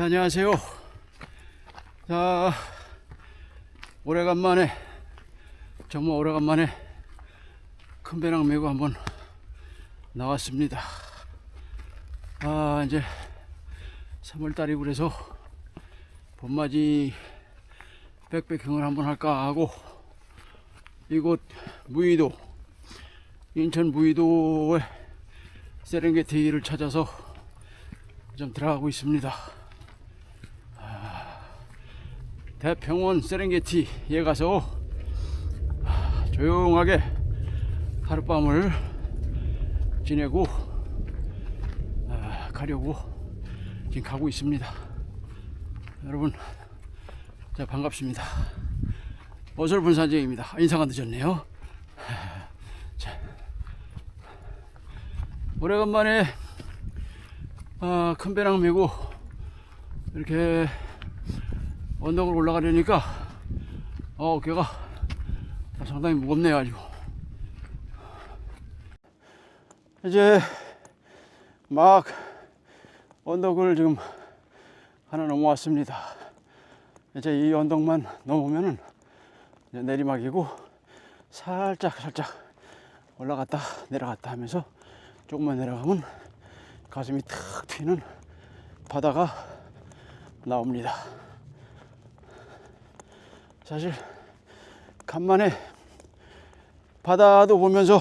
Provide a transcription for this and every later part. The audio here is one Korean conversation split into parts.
안녕하세요. 자, 오래간만에, 정말 오래간만에 큰 배낭 메고 한번 나왔습니다. 아, 이제 3월달이고 그래서 봄맞이 백패킹을 한번 할까 하고 이곳 무의도, 인천 무의도의 세렝게티를 찾아서 좀 들어가고 있습니다. 아, 대평원 세렝게티에 가서 아, 조용하게 하룻밤을 지내고 아, 가려고 지금 가고 있습니다. 여러분, 자 반갑습니다. 어설픈 산정입니다. 인사가 늦었네요. 자, 오래간만에 아, 큰 배낭 메고 이렇게 언덕을 올라가려니까 어, 어깨가 상당히 무겁네요 아주 이제 막 언덕을 지금 하나 넘어왔습니다 이제 이 언덕만 넘으면은 내리막이고 살짝 살짝 올라갔다 내려갔다 하면서 조금만 내려가면 가슴이 탁 튀는 바다가 나옵니다. 사실 간만에 바다도 보면서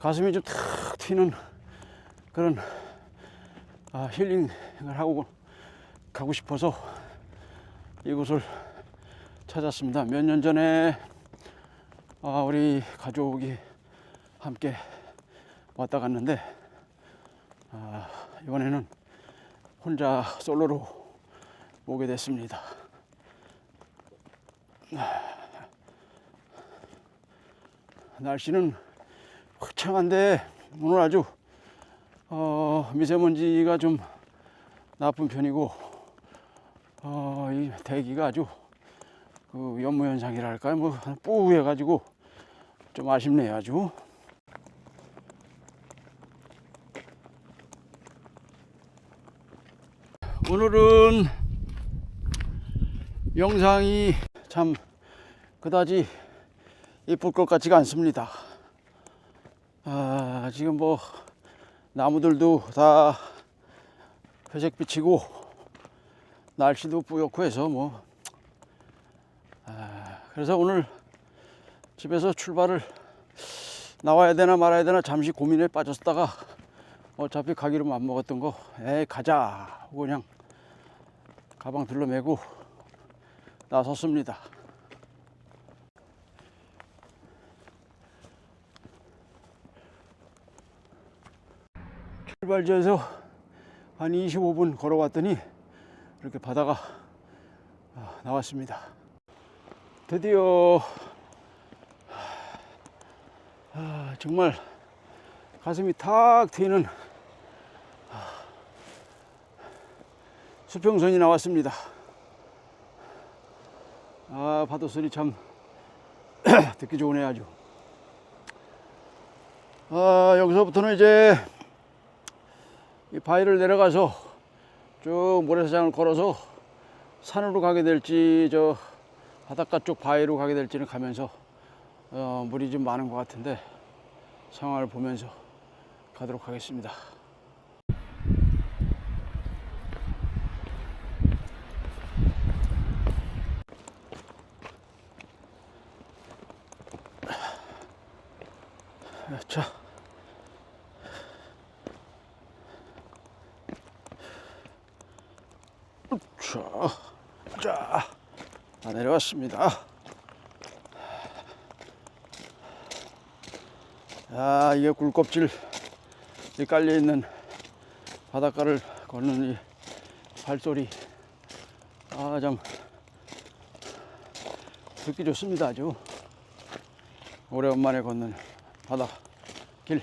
가슴이 좀 탁 튀는 그런 아, 힐링을 하고 가고 싶어서 이곳을 찾았습니다. 몇 년 전에 아, 우리 가족이 함께 왔다 갔는데 아, 이번에는 혼자 솔로로 오게 됐습니다. 아, 날씨는 화창한데 오늘 아주 어, 미세먼지가 좀 나쁜 편이고 어, 이 대기가 아주 그 연무 현상이랄까요 뭐 뿌해 가지고 좀 아쉽네요 아주. 오늘은 영상이 참 그다지 이쁠 것 같지가 않습니다. 아, 지금 뭐 나무들도 다 회색 비치고 날씨도 뿌옇고 해서 뭐 아, 그래서 오늘 집에서 출발을 나와야 되나 말아야 되나 잠시 고민에 빠졌다가 어차피 가기로 맘 먹었던 거 에이 가자 그냥 가방 둘러매고 나섰습니다. 출발지에서 한 25분 걸어왔더니 이렇게 바다가 아, 나왔습니다. 드디어 아, 정말 가슴이 탁 트이는 수평선이 나왔습니다. 아, 파도 소리 참 듣기 좋으네 아주. 아, 여기서부터는 이제 이 바위를 내려가서 쭉 모래사장을 걸어서 산으로 가게 될지 저 바닷가 쪽 바위로 가게 될지는 가면서 어, 물이 좀 많은 것 같은데 상황을 보면서 가도록 하겠습니다. 자. 자, 자, 다 내려왔습니다. 아, 이게 굴껍질 이 깔려 있는 바닷가를 걷는 이 발소리. 아, 참 듣기 좋습니다. 아주 오래간만에 걷는 Hala. Gel.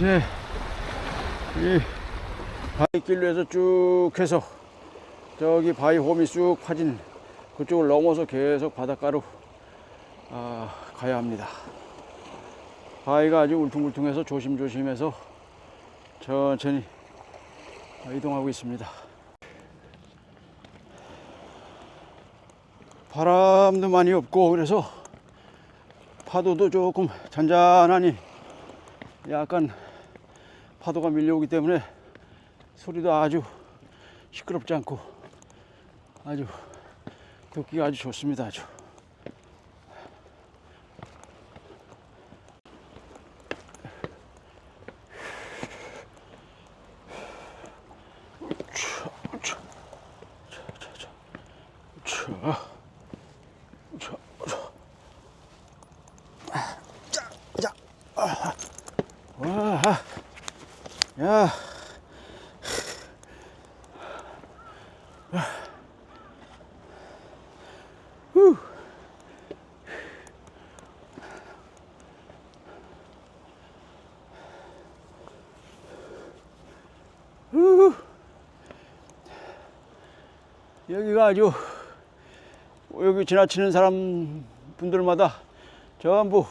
Yeah. 바위길로 해서 쭉 해서 저기 바위 홈이 쑥 파진 그쪽을 넘어서 계속 바닷가로 아, 가야 합니다. 바위가 아주 울퉁불퉁해서 조심조심해서 천천히 이동하고 있습니다. 바람도 많이 없고 그래서 파도도 조금 잔잔하니 약간 파도가 밀려오기 때문에 소리도 아주 시끄럽지 않고 아주 듣기가 아주 좋습니다. 아주. 차, 차, 차, 차, 차, 차, 차, 자, 자, 아, 와, 야. 후. 후. 여기가 아주 여기 지나치는 사람 분들마다 전부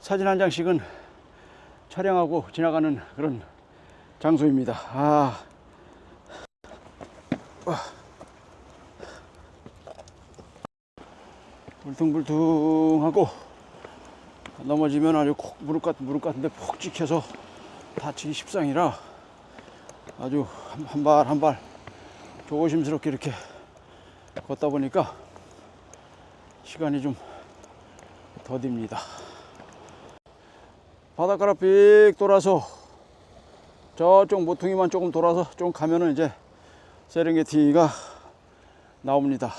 사진 한 장씩은 촬영하고 지나가는 그런 장소입니다. 아. 울퉁불퉁하고 넘어지면 아주 콕 무릎 같은 무릎 같은데 푹 찍혀서 다치기 십상이라 아주 한 발 한발 조심스럽게 이렇게 걷다 보니까 시간이 좀 더딥니다. 바닷가로 빅 돌아서 저쪽 모퉁이만 조금 돌아서 좀 가면은 이제 세렝게티가 나옵니다.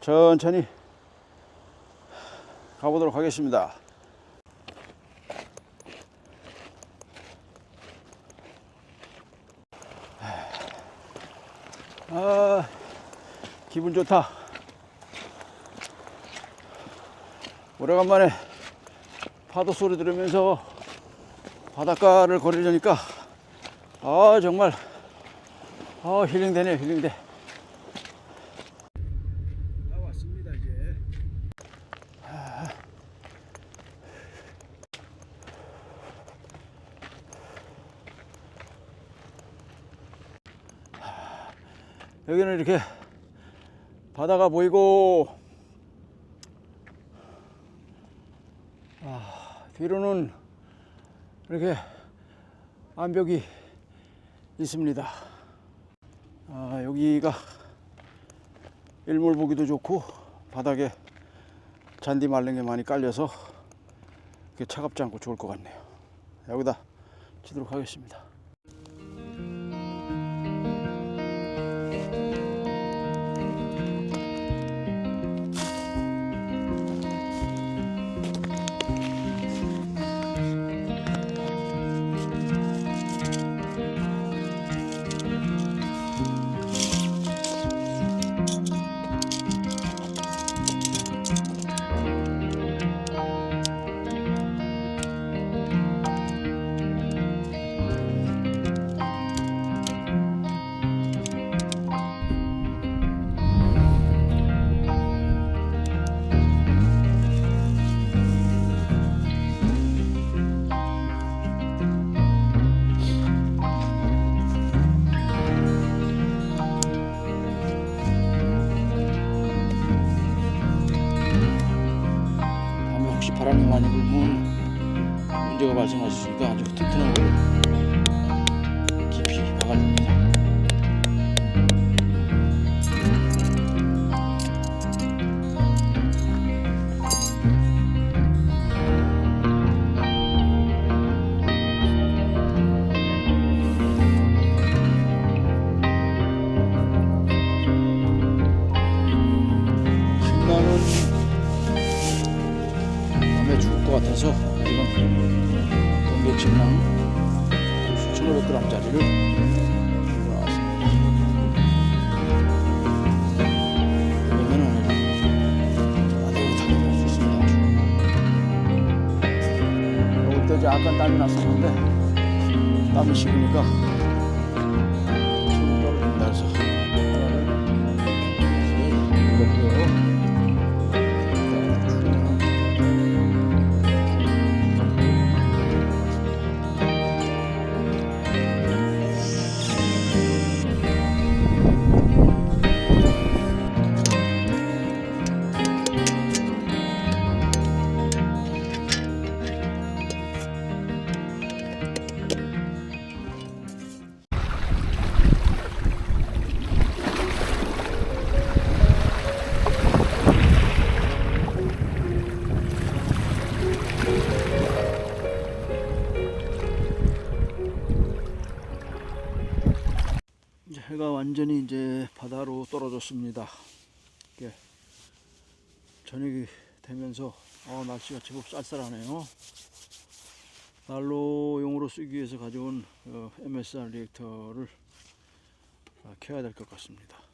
천천히 가보도록 하겠습니다. 아, 기분 좋다. 오래간만에 파도 소리 들으면서 바닷가를 걸으려니까 아 정말 아 힐링되네 힐링돼. 나왔습니다 이제. 여기는 이렇게 바다가 보이고 아, 뒤로는 이렇게 암벽이 있습니다. 아, 여기가 일몰 보기도 좋고 바닥에 잔디 게 많이 깔려서 차갑지 않고 좋을 것 같네요. 여기다 치도록 하겠습니다. 있으니까 아주 약간 땀이 났었는데 땀이 식으니까 완전히 이제 바다로 떨어졌습니다. 이게 저녁이 되면서 어, 날씨가 제법 쌀쌀하네요. 난로용으로 쓰기 위해서 가져온 어, MSR 리액터를 아, 켜야 될 것 같습니다.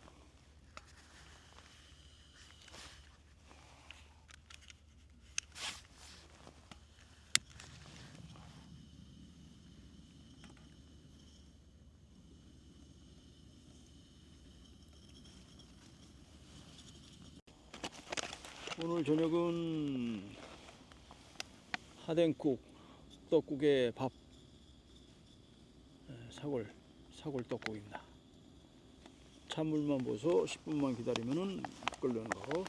오늘 저녁은 하덴국 떡국에 밥 에, 사골 사골 떡국입니다. 찬물만 부어서 10분만 기다리면은 끓는 거.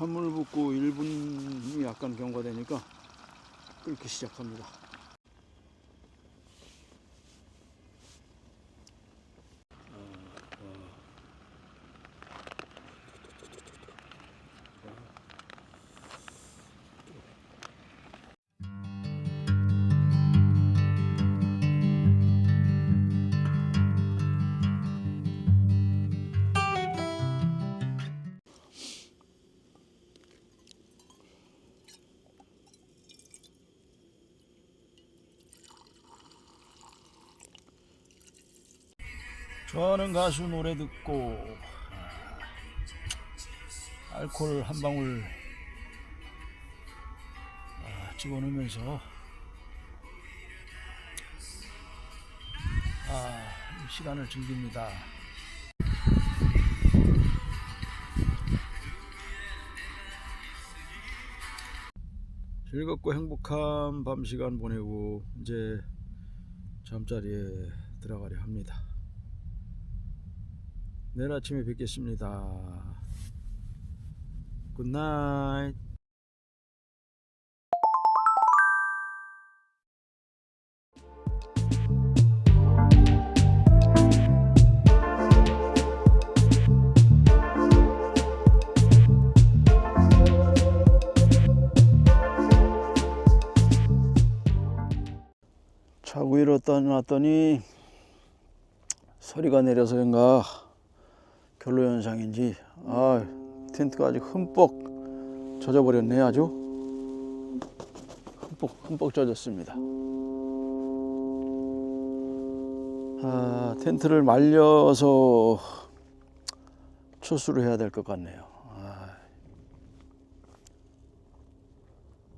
찬물 붓고 1분이 약간 경과되니까 끓기 시작합니다. 저는 가수 노래 듣고 아, 알코올 한 방울 아, 집어넣으면서 아, 이 시간을 즐깁니다. 즐겁고 행복한 밤 시간 보내고 이제 잠자리에 들어가려 합니다. 내일 아침에 뵙겠습니다. 굿나잇. 자고 일었다 놨더니 소리가 내려서인가 결로 현상인지 아 텐트가 아주 흠뻑 젖어버렸네 아주 흠뻑 흠뻑 젖었습니다. 아 텐트를 말려서 추수를 해야 될 것 같네요. 아,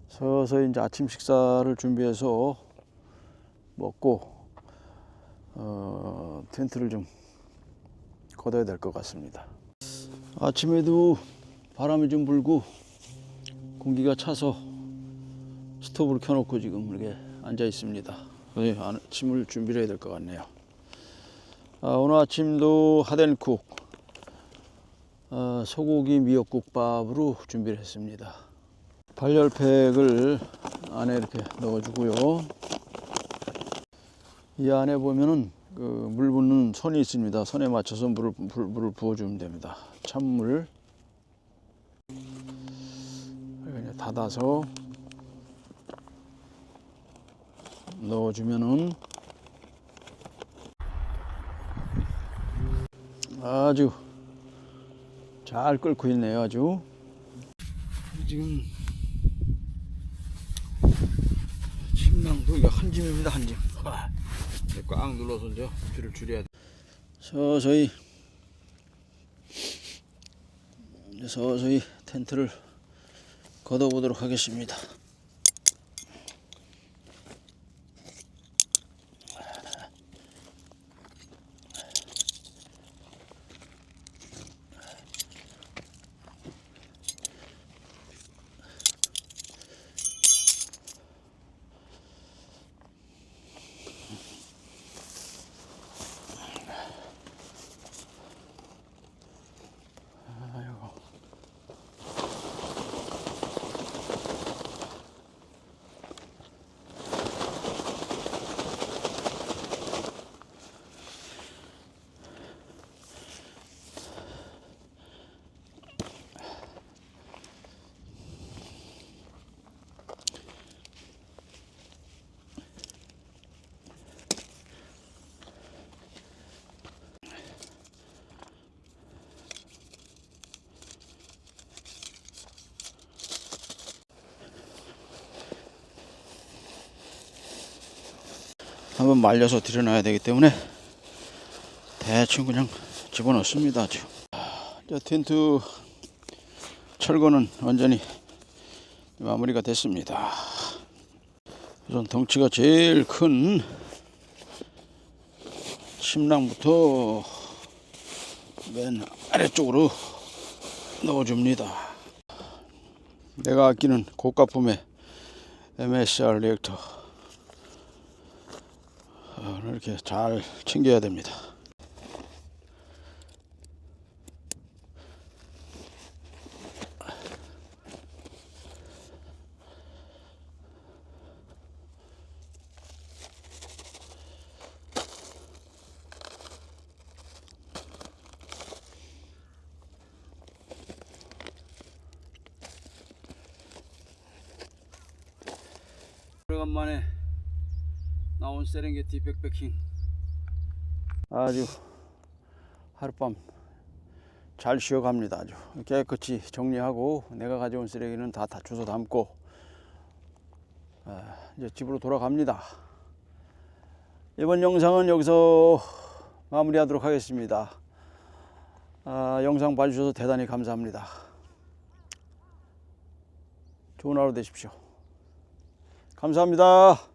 서서히 이제 아침 식사를 준비해서 먹고 어, 텐트를 좀 걷어야 될 것 같습니다. 아침에도 바람이 좀 불고 공기가 차서 스토브를 켜놓고 지금 이렇게 앉아 있습니다. 네, 아침을 준비를 해야 될 것 같네요. 아, 오늘 아침도 하덴쿡 아, 소고기 미역국밥으로 준비를 했습니다. 발열팩을 안에 이렇게 넣어주고요. 이 안에 보면은 그물 붓는 선이 있습니다. 선에 맞춰서 물을, 불, 물을 부어주면 됩니다. 찬물 그냥 닫아서 넣어주면은 아주 잘 끓고 있네요, 아주. 지금 침낭도 한 짐입니다, 한 짐. 꽉 눌러서 이제 줄을 줄여야 돼. 서서히 서서히 텐트를 걷어보도록 하겠습니다. 한번 말려서 들여놔야 되기 때문에 대충 그냥 집어넣습니다. 자, 텐트 철거는 완전히 마무리가 됐습니다. 우선 덩치가 제일 큰 침낭부터 맨 아래쪽으로 넣어줍니다. 내가 아끼는 고가품의 MSR 리액터 어, 이렇게 잘 챙겨야 됩니다. 오래간만에 나온 세렝게티 백패킹. 아주 하룻밤 잘 쉬어갑니다 아주. 깨끗이 정리하고 내가 가져온 쓰레기는 다, 다 주워 담고 아, 이제 집으로 돌아갑니다. 이번 영상은 여기서 마무리하도록 하겠습니다. 아, 영상 봐주셔서 대단히 감사합니다. 좋은 하루 되십시오. 감사합니다